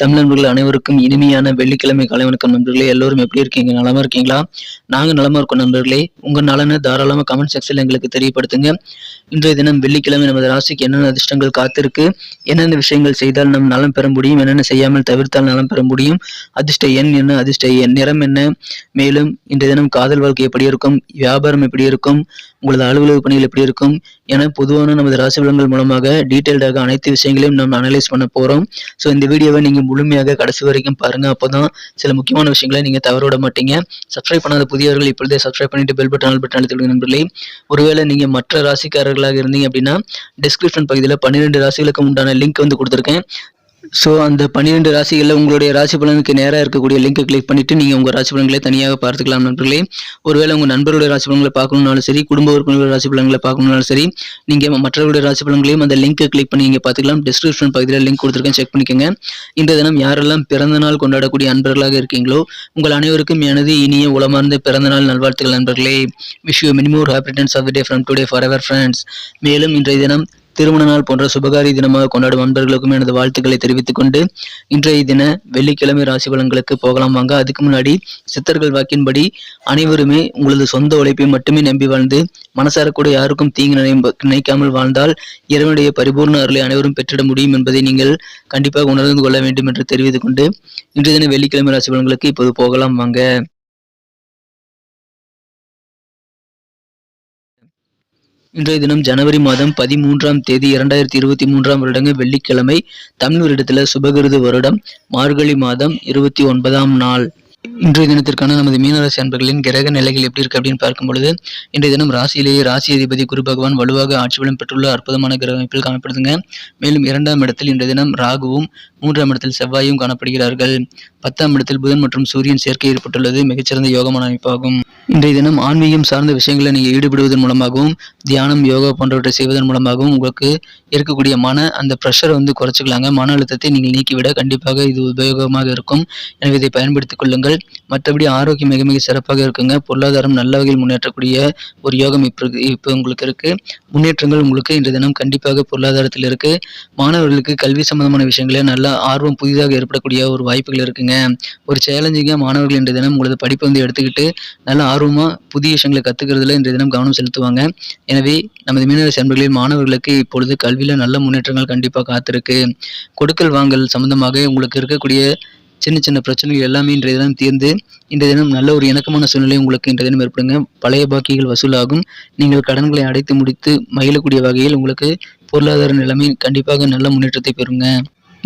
தமிழ் நண்பர்கள் அனைவருக்கும் இனிமையான வெள்ளிக்கிழமை காலை வணக்கம் நண்பர்களே. எல்லோரும் எப்படி இருக்கீங்க? நலமா இருக்கீங்களா? நாங்க நலமா இருக்கோம் நண்பர்களே. உங்க நலனை தாராளமா கமெண்ட் செக்ஷன்ல எங்களுக்கு தெரியப்படுத்துங்க. இன்றைய தினம் வெள்ளிக்கிழமை நமது ராசிக்கு என்னென்ன அதிர்ஷ்டங்கள் காத்திருக்கு? என்னென்ன விஷயங்கள் செய்தால் நம் நலம் பெற முடியும்? என்னென்ன செய்யாமல் தவிர்த்தால் நலம் பெற முடியும்? அதிர்ஷ்ட எண் என்ன? அதிர்ஷ்ட எண் நிறம் என்ன? மேலும் இன்றைய தினம் காதல் வாழ்க்கை எப்படி இருக்கும்? வியாபாரம் எப்படி இருக்கும்? உங்களது அலுவலக பணிகள் எப்படி இருக்கும்? என பொதுவான நமது ராசி விலங்குகள் மூலமாக டீட்டெயில்டாக அனைத்து விஷயங்களையும் நம்ம அனலைஸ் பண்ண போறோம். ஸோ இந்த வீடியோவை நீங்க முழுமையாக கடைசி வரைக்கும் பாருங்க. அப்போதான் சில முக்கியமான விஷயங்களை நீங்க தவற விட மாட்டீங்க. சப்ஸ்கிரைப் பண்ணாத புதியவர்கள் இப்பொழுதே சப்ஸ்கிரைப் பண்ணிட்டு பெல் பட்டன் ஆல் பட்டன் அழுத்தி நண்பர்களே. ஒருவேளை நீங்க மற்ற ராசிக்காரர்களாக இருந்தீங்க அப்படின்னா டிஸ்கிரிப்ஷன் பகுதியில் பன்னிரெண்டு ராசிகளுக்கு உண்டான லிங்க் வந்து கொடுத்துருக்கேன். ஸோ அந்த பன்னிரெண்டு ராசிகளில் உங்களுடைய ராசி பலனுக்கு நேராக இருக்கக்கூடிய லிங்கை கிளிக் பண்ணிவிட்டு நீங்கள் உங்கள் ராசி பலன்களை தனியாக பார்த்துக்கலாம் நண்பர்களே. ஒருவேளை உங்கள் நண்பருடைய ராசி பலன்களை பார்க்கணும்னாலும் சரி குடும்ப உறுப்பினர்களுடைய ராசி பலன்களை பார்க்கணும்னாலும் சரி நீங்கள் மற்றவர்களுடைய ராசி பலன்களையும் அந்த லிங்கை கிளிக் பண்ணி நீங்கள் பார்த்துக்கலாம். டிஸ்கிரிப்ஷன் பகுதியில் லிங்க் கொடுத்துருக்கேன் செக் பண்ணிக்கோங்க. இந்த தினம் யாரெல்லாம் பிறந்த நாள் கொண்டாடக்கூடிய அன்பர்களாக இருக்கீங்களோ உங்கள் அனைவருக்கும் எனது இனிய உளமார்ந்த பிறந்த நாள் நல்வாழ்த்துக்கள் நண்பர்களே. Wish you many more happy returns of the day from today forever friends மேலும் இன்றைய தினம் திருமண நாள் போன்ற சுபகாரி தினமாக கொண்டாடும் அன்பர்களுக்கும் எனது வாழ்த்துக்களை தெரிவித்துக் கொண்டு இன்றைய தின வெள்ளிக்கிழமை ராசி பலன்களுக்கு போகலாம் வாங்க. அதுக்கு முன்னாடி சித்தர்கள் வாக்கின்படி அனைவருமே உங்களது சொந்த உழைப்பை மட்டுமே நம்பி வாழ்ந்து மனசார கூட யாருக்கும் தீங்கு நினை நினைக்காமல் வாழ்ந்தால் இறைவனுடைய பரிபூர்ண அருளை அனைவரும் பெற்றிட முடியும் என்பதை நீங்கள் கண்டிப்பாக உணர்ந்து கொள்ள வேண்டும் என்று தெரிவித்துக் கொண்டு இன்றைய தின வெள்ளிக்கிழமை ராசி பலன்களுக்கு இப்போது போகலாம் வாங்க. இன்றைய தினம் ஜனவரி மாதம் பதிமூன்றாம் தேதி இரண்டாயிரத்தி இருபத்தி மூன்றாம் வருடங்க வெள்ளிக்கிழமை தமிழ் வருடத்தில் சுபகிருது வருடம் மார்கழி மாதம் இருபத்தி ஒன்பதாம் நாள். இன்றைய தினத்திற்கான நமது மீனராசி அன்பர்களின் கிரக நிலைகள் எப்படி இருக்கு அப்படின்னு பார்க்கும் பொழுது இன்றைய தினம் ராசியிலேயே ராசி அதிபதி குரு பகவான் வலுவாக ஆட்சி பலம் பெற்றுள்ள அற்புதமான கிரக அமைப்பில் காணப்படுதுங்க. மேலும் இரண்டாம் இடத்தில் இன்றைய தினம் ராகுவும் மூன்றாம் இடத்தில் செவ்வாயும் காணப்படுகிறார்கள். பத்தாம் இடத்தில் புதன் மற்றும் சூரியன் சேர்க்கை ஏற்பட்டுள்ளது. மிகச்சிறந்த யோகமான அமைப்பாகும். இன்றைய தினம் ஆன்மீகம் சார்ந்த விஷயங்களை நீங்கள் ஈடுபடுவதன் மூலமாகவும் தியானம் யோகா போன்றவற்றை செய்வதன் மூலமாகவும் உங்களுக்கு இருக்கக்கூடிய மன அந்த ப்ரெஷரை வந்து குறைச்சிக்கலாங்க. மன அழுத்தத்தை நீங்கள் நீக்கிவிட கண்டிப்பாக இது உபயோகமாக இருக்கும். எனவே இதை பயன்படுத்திக் கொள்ளுங்கள். மற்றபடி ஆரோக்கியம் மிக மிக சிறப்பாக இருக்குங்க. பொருளாதாரம் நல்ல வகையில் முன்னேற்றக்கூடிய ஒரு யோகம் இப்போ இப்போ உங்களுக்கு இருக்கு. முன்னேற்றங்கள் உங்களுக்கு இன்றைய தினம் கண்டிப்பாக பொருளாதாரத்தில் இருக்கு. மாணவர்களுக்கு கல்வி சம்பந்தமான விஷயங்களே நல்ல ஆர்வம் புதிதாக ஏற்படக்கூடிய ஒரு வாய்ப்புகள் இருக்குங்க. ஒரு சேலஞ்சிங்காக மாணவர்கள் இன்றைய தினம் உங்களது படிப்பை வந்து எடுத்துக்கிட்டு நல்ல ஆர்வமாக புதிய விஷயங்களை கற்றுக்கிறதுல இன்றைய தினம் கவனம் செலுத்துவாங்க. எனவே நமது மீனவர் அன்பர்களில் மாணவர்களுக்கு இப்பொழுது கல்வியில் நல்ல முன்னேற்றங்கள் கண்டிப்பாக காத்திருக்கு. கொடுக்கல் வாங்கல் சம்பந்தமாக உங்களுக்கு இருக்கக்கூடிய சின்ன சின்ன பிரச்சனைகள் எல்லாமே இன்றைய தினம் தீர்ந்து இன்றைய தினம் நல்ல ஒரு இணக்கமான சூழ்நிலை உங்களுக்கு இன்றைய தினம் ஏற்படுங்க. பழைய பாக்கிகள் வசூலாகும். நீங்கள் கடன்களை அடைத்து முடித்து மகிழக்கூடிய வகையில் உங்களுக்கு பொருளாதார நிலைமை கண்டிப்பாக நல்ல முன்னேற்றத்தை பெறுங்க.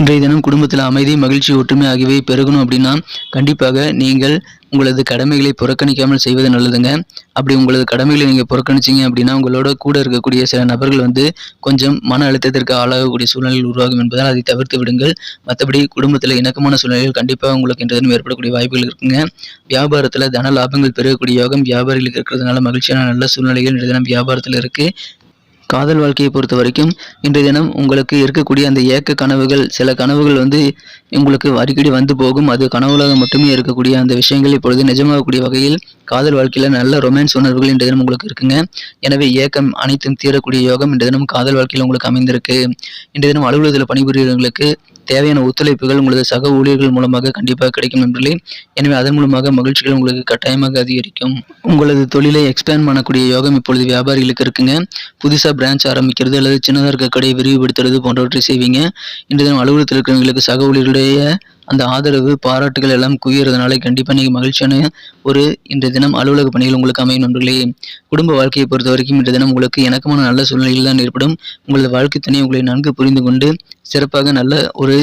இன்றைய தினம் குடும்பத்தில் அமைதி மகிழ்ச்சி ஒற்றுமை ஆகியவை பெருகணும் அப்படின்னா கண்டிப்பாக நீங்கள் உங்களது கடமைகளை புறக்கணிக்காமல் செய்வது நல்லதுங்க. அப்படி உங்களது கடமைகளை நீங்கள் புறக்கணிச்சிங்க அப்படின்னா உங்களோட கூட இருக்கக்கூடிய சில நபர்கள் வந்து கொஞ்சம் மன அழுத்தத்திற்கு ஆளாகக்கூடிய சூழ்நிலைகள் உருவாகும் என்பதால் அதை தவிர்த்து விடுங்கள். மற்றபடி குடும்பத்தில் இணக்கமான சூழ்நிலைகள் கண்டிப்பாக உங்களுக்கு இன்றைய தினம் ஏற்படக்கூடிய வாய்ப்புகள் இருக்குங்க. வியாபாரத்தில் தன லாபங்கள் பெருகக்கூடிய யோகம் வியாபாரிகளுக்கு இருக்கிறதுனால மகிழ்ச்சியான நல்ல சூழ்நிலைகள் இன்றைய தினம் வியாபாரத்தில் இருக்குது காதல் வாழ்க்கையை பொறுத்த வரைக்கும் இன்றைய தினம் உங்களுக்கு இருக்கக்கூடிய அந்த ஏக்க கனவுகள் சில கனவுகள் வந்து உங்களுக்கு அடிக்கடி வந்து போகும். அது கனவுகளாக மட்டுமே இருக்கக்கூடிய அந்த விஷயங்கள் இப்பொழுது நிஜமாகக்கூடிய வகையில் காதல் வாழ்க்கையில் நல்ல ரொமான்ஸ் உணர்வுகள் இன்றைய தினம் உங்களுக்கு இருக்குங்க. எனவே ஏக்கம் அனைத்தும் தீரக்கூடிய யோகம் இன்றைய தினம் காதல் வாழ்க்கையில் உங்களுக்கு அமைந்திருக்கு. இன்றைய தினம் அலுவலகத்தில் பணிபுரியவங்களுக்கு தேவையான ஒத்துழைப்புகள் உங்களது சக ஊழியர்கள் மூலமாக கண்டிப்பாக கிடைக்கும் நண்பர்களே. எனவே அதன் மூலமாக மகிழ்ச்சிகள் உங்களுக்கு கட்டாயமாக அதிகரிக்கும். உங்களது தொழிலை எக்ஸ்பேண்ட் பண்ணக்கூடிய யோகம் இப்பொழுது வியாபாரிகளுக்கு இருக்குங்க. புதுசாக பிரான்ச் ஆரம்பிக்கிறது அல்லது சின்னதாக இருக்க கடையை விரிவுபடுத்துறது போன்றவற்றை செய்வீங்க. இன்றைய தினம் அலுவலகத்தில் இருக்கிறவங்களுக்கு சக ஊழியர்களுடைய அந்த ஆதரவு பாராட்டுகள் எல்லாம் குவியறதுனால கண்டிப்பாக நீங்கள் மகிழ்ச்சியான ஒரு இன்றைய தினம் அலுவலக பணிகள் உங்களுக்கு அமையும் நண்பர்களே. குடும்ப வாழ்க்கையை பொறுத்த வரைக்கும் இன்றைய தினம் உங்களுக்கு எனக்கமான நல்ல சூழ்நிலையில் தான் ஏற்படும். உங்களது வாழ்க்கை துணை உங்களை நன்கு புரிந்து கொண்டு சிறப்பாக நல்ல ஒரு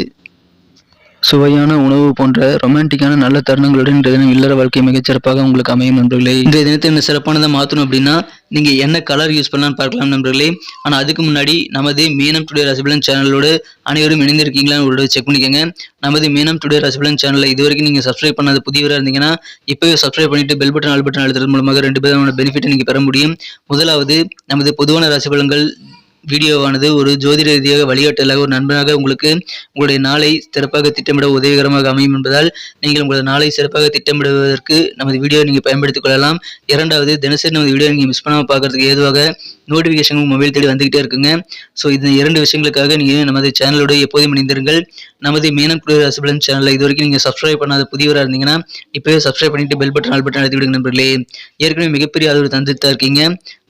சுவையான உணவு போன்ற ரொமான்டிக்கான நல்ல தருணங்களுடன் இன்றைய தினம் இல்லற வாழ்க்கை மிகச்சிறப்பாக உங்களுக்கு அமையும் நண்பர்களே. இன்றைய தினத்தை என்ன சிறப்பானதை மாற்றணும் அப்படின்னா நீங்க என்ன கலர் யூஸ் பண்ணலாம்னு பார்க்கலாம் நண்பர்களே. ஆனால் அதுக்கு முன்னாடி நமது மீனம் டுடே ரசிபலன் சேனலோடு அனைவரும் இணைந்திருக்கீங்களான்னு ஒரு செக் பண்ணிக்கோங்க. நமது மீனம் டுடே ரசிபலன் சேனலில் இது வரைக்கும் நீங்க சப்ஸ்கிரைப் பண்ணாத புதியவராக இருந்தீங்கன்னா இப்போவே சப்ஸ்கிரைப் பண்ணிட்டு பெல் பட்டன் ஆல் பட்டன் அழுத்துறது மூலமாக ரெண்டு பேரான பெனிஃபிட்டை நீங்கள் பெற முடியும். முதலாவது நமது பொதுவான ரசிபலங்கள் வீடியோவானது ஒரு ஜோதிட ரீதியாக வழிகாட்டலாக ஒரு நண்பனாக உங்களுக்கு உங்களுடைய நாளை சிறப்பாக திட்டமிட உதவிகரமாக அமையும் என்பதால் நீங்கள் உங்களது நாளை சிறப்பாக திட்டமிடுவதற்கு நமது வீடியோ நீங்கள் பயன்படுத்திக் கொள்ளலாம். இரண்டாவது தினசரி நமது வீடியோ நீங்கள் மிஸ் பண்ணாமல் பார்க்கறதுக்கு ஏதுவாக நோட்டிஃபிகேஷன் மொபைல் தேடி வந்துகிட்டே இருக்குங்க. ஸோ இந்த இரண்டு விஷயங்களுக்காக நீங்கள் நமது சேனலோடு எப்போதும் இணைந்திருங்கள். நமது மீனம் குளிர் ரசபலன் சேனலை இது வரைக்கும் நீங்கள் சப்ஸ்கிரைப் பண்ணாத புதியவராக இருந்தீங்கன்னா இப்போவே சப்ஸ்கிரைப் பண்ணிட்டு பெல் பட்டன் ஆல் பட்டன் அழுத்தி விடுங்க நண்பர்களே. ஏற்கனவே மிகப்பெரிய அளவு தந்துட்டு தான் இருக்கீங்க.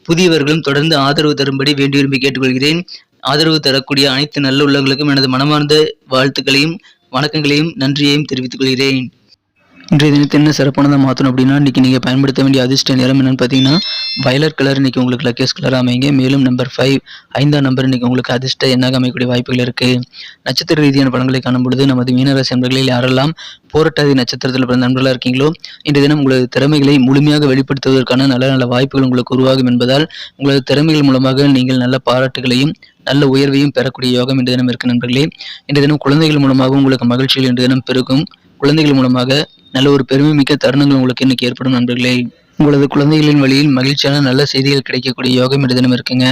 புதியவர்களும் தொடர்ந்து ஆதரவு தரும்படி வேண்டி விரும்பி கேட்டுக்கொள்கிறேன். ஆதரவு தரக்கூடிய அனைத்து நல்ல உள்ளங்களுக்கும் எனது மனமார்ந்த வாழ்த்துக்களையும் வணக்கங்களையும் நன்றியையும் தெரிவித்துக் கொள்கிறேன். இன்றைய தினத்தை என்ன சிறப்பானதாக மாற்றணும் அப்படின்னா இன்றைக்கி நீங்கள் பயன்படுத்த வேண்டிய அதிர்ஷ்ட நிறம் என்னென்னு பார்த்தீங்கன்னா வயலட் கலர் இன்றைக்கி உங்களுக்கு லக்கேஸ் கலர் அமைங்க மேலும் நம்பர் ஃபைவ் ஐந்தாம் நம்பர் இன்றைக்கி உங்களுக்கு அதிர்ஷ்ட எண்ணாக அமையக்கூடிய வாய்ப்புகள் இருக்குது நட்சத்திர ரீதியான படங்களை காணும் பொழுது நமது மீனராசி நண்பர்களில் யாரெல்லாம் போராட்டாதி நட்சத்திரத்தில் பிறந்த நண்பர்களாக இருக்கீங்களோ இன்றைய தினம் உங்களது திறமைகளை முழுமையாக வெளிப்படுத்துவதற்கான நல்ல நல்ல வாய்ப்புகள் உங்களுக்கு உருவாகும் என்பதால் உங்களது திறமைகள் மூலமாக நீங்கள் நல்ல பாராட்டுகளையும் நல்ல உயர்வையும் பெறக்கூடிய யோகம் இன்று தினம் இருக்கு நண்பர்களே. இன்று தினம் குழந்தைகள் மூலமாக உங்களுக்கு மகிழ்ச்சிகள் இன்று தினம் பெருகும். குழந்தைகள் மூலமாக நல்ல ஒரு பெருமை மிக்க தருணங்கள் உங்களுக்கு இன்னைக்கு ஏற்படும் நண்பர்களே. உங்களது குழந்தைகளின் வழியில் மகிழ்ச்சியான நல்ல செய்திகள் கிடைக்கக்கூடிய யோகம் இன்று தினம் இருக்குங்க.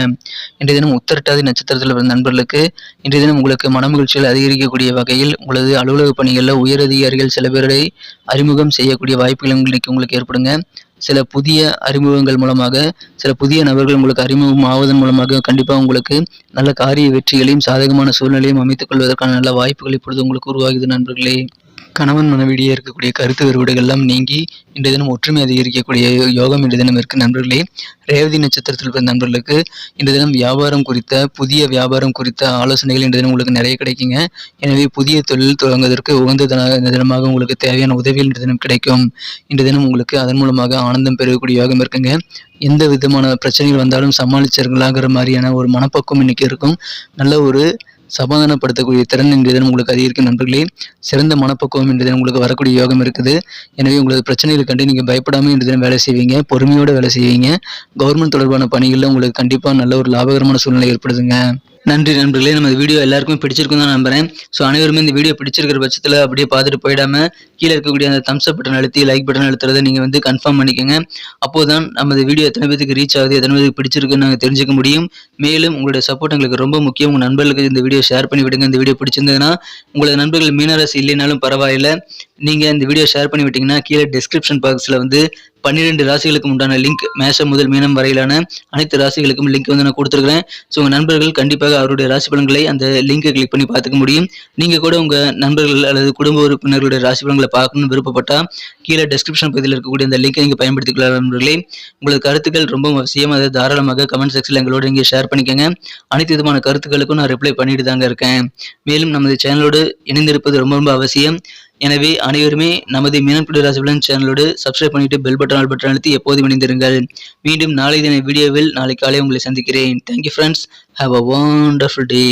இன்றைய தினம் உத்தரட்டாதி நட்சத்திரத்தில் பிறந்த நண்பர்களுக்கு இன்றைய தினம் உங்களுக்கு மனமகிழ்ச்சிகள் அதிகரிக்கக்கூடிய வகையில் உங்களது அலுவலக பணிகளில் உயரதிகாரிகள் சில பேரை அறிமுகம் செய்யக்கூடிய வாய்ப்புகள் இன்னைக்கு உங்களுக்கு ஏற்படுங்க. சில புதிய அறிமுகங்கள் மூலமாக சில புதிய நபர்கள் உங்களுக்கு அறிமுகம் ஆவதன் மூலமாக கண்டிப்பாக உங்களுக்கு நல்ல காரிய வெற்றிகளையும் சாதகமான சூழ்நிலையும் அமைத்துக் கொள்வதற்கான நல்ல வாய்ப்புகள் இப்பொழுது உங்களுக்கு உருவாகுது நண்பர்களே. கணவன் மனைவிடையே இருக்கக்கூடிய கருத்து வேறுபாடுகள் எல்லாம் நீங்கி இன்றைய தினம் ஒற்றுமை அதிகரிக்கக்கூடிய யோகம் இன்றைய தினம் இருக்கு. நண்பர்களே ரேவதி நட்சத்திரத்தில் பிறந்த நண்பர்களுக்கு இன்றைய தினம் வியாபாரம் குறித்த புதிய வியாபாரம் குறித்த ஆலோசனைகள் இன்றைய தினம் உங்களுக்கு நிறைய கிடைக்குங்க. எனவே புதிய தொழில் தொடங்குவதற்கு உகந்த தின தினமாக உங்களுக்கு தேவையான உதவிகள் இன்றைய தினம் கிடைக்கும். இன்றைய தினம் உங்களுக்கு அதன் மூலமாக ஆனந்தம் பெறக்கூடிய யோகம் இருக்குங்க. எந்த விதமான பிரச்சனைகள் வந்தாலும் சமாளிச்சர்களாகிற மாதிரியான ஒரு மனப்பக்குவம் இன்னைக்கு இருக்கும். நல்ல ஒரு சமாதானப்படுத்தக்கூடிய திறன் இன்றைய தினம் உங்களுக்கு அதிகரிக்கும் நண்பர்களே சிறந்த மனப்பக்குவம் இன்றைய தினம் உங்களுக்கு வரக்கூடிய யோகம் இருக்குது. எனவே உங்களுக்கு பிரச்சனைகளை கண்டு நீங்கள் பயப்படாமல் இன்றைய தினம் வேலை செய்வீங்க. பொறுமையோடு வேலை செய்வீங்க. கவர்மெண்ட் தொடர்பான பணிகளில் உங்களுக்கு கண்டிப்பாக நல்ல ஒரு லாபகரமான சூழ்நிலை ஏற்படுதுங்க. நன்றி நண்பர்களே. நம்ம வீடியோ எல்லாருக்குமே பிடிச்சிருக்கும் தான் நம்புறேன். ஸோ அனைவருமே இந்த வீடியோ பிடிச்சிருக்கிற பட்சத்தில் அப்படியே பார்த்துட்டு போயிடாம கீழே இருக்கக்கூடிய அந்த தம்ஸ் அப் பட்டன் அழுத்தி லைக் பட்டன் அழுத்துறதை நீங்கள் வந்து கன்ஃபார்ம் பண்ணிக்கோங்க. அப்போது தான் நமது வீடியோ எத்தனை பேருக்கு ரீச் ஆகுது எத்தனை பேருக்கு பிடிச்சிருக்குன்னு நாங்கள் தெரிஞ்சுக்க முடியும். மேலும் உங்களுடைய சப்போர்ட் எங்களுக்கு ரொம்ப முக்கியம். உங்கள் நண்பர்களுக்கு இந்த வீடியோ ஷேர் பண்ணி விடுங்க. இந்த வீடியோ பிடிச்சிருந்ததுன்னா உங்களது நண்பர்கள் மீனராசி இல்லைனாலும் பரவாயில்லை. நீங்கள் இந்த வீடியோ ஷேர் பண்ணி விட்டிங்கன்னா கீழே டிஸ்கிரிப்ஷன் பாக்ஸில் வந்து பன்னிரெண்டு ராசிகளுக்கு உண்டான லிங்க் மேஷம் முதல் மீனம் வரையிலான அனைத்து ராசிகளுக்கும் லிங்க் வந்து நான் கொடுத்துருக்கிறேன். ஸோ உங்கள் நண்பர்கள் கண்டிப்பாக அவருடைய ராசி பலன்களை அந்த லிங்கை கிளிக் பண்ணி பார்த்துக்க முடியும். நீங்கள் கூட உங்கள் நண்பர்கள் அல்லது குடும்ப உறுப்பினர்களுடைய ராசி பலன்களை பார்க்கணும்னு விருப்பப்பட்டால் கீழே டெஸ்கிரிப்ஷன் பகுதியில் இருக்கக்கூடிய அந்த லிங்கை நீங்கள் பயன்படுத்திக்கலாம் நண்பர்களே. உங்களது கருத்துக்கள் ரொம்ப அவசியம். அதை தாராளமாக கமெண்ட் செக்ஷனில் எங்களோட இங்கே ஷேர் பண்ணிக்கோங்க. அனைத்து விதமான கருத்துக்களுக்கும் நான் ரிப்ளை பண்ணிட்டு தாங்க இருக்கேன். மேலும் நமது சேனலோடு இணைந்திருப்பது ரொம்ப ரொம்ப அவசியம். எனவே அனைவருமே நமது மீனன்புடி ராசிபலன் சேனலோடு சப்ஸ்கிரைப் பண்ணிட்டு பெல் பட்டன் ஆல் பட்டன் அழுத்தி எப்போதும் இணைந்திருங்கள். மீண்டும் நாளை தின வீடியோவில் நாளை காலை உங்களை சந்திக்கிறேன். Thank you friends have a wonderful day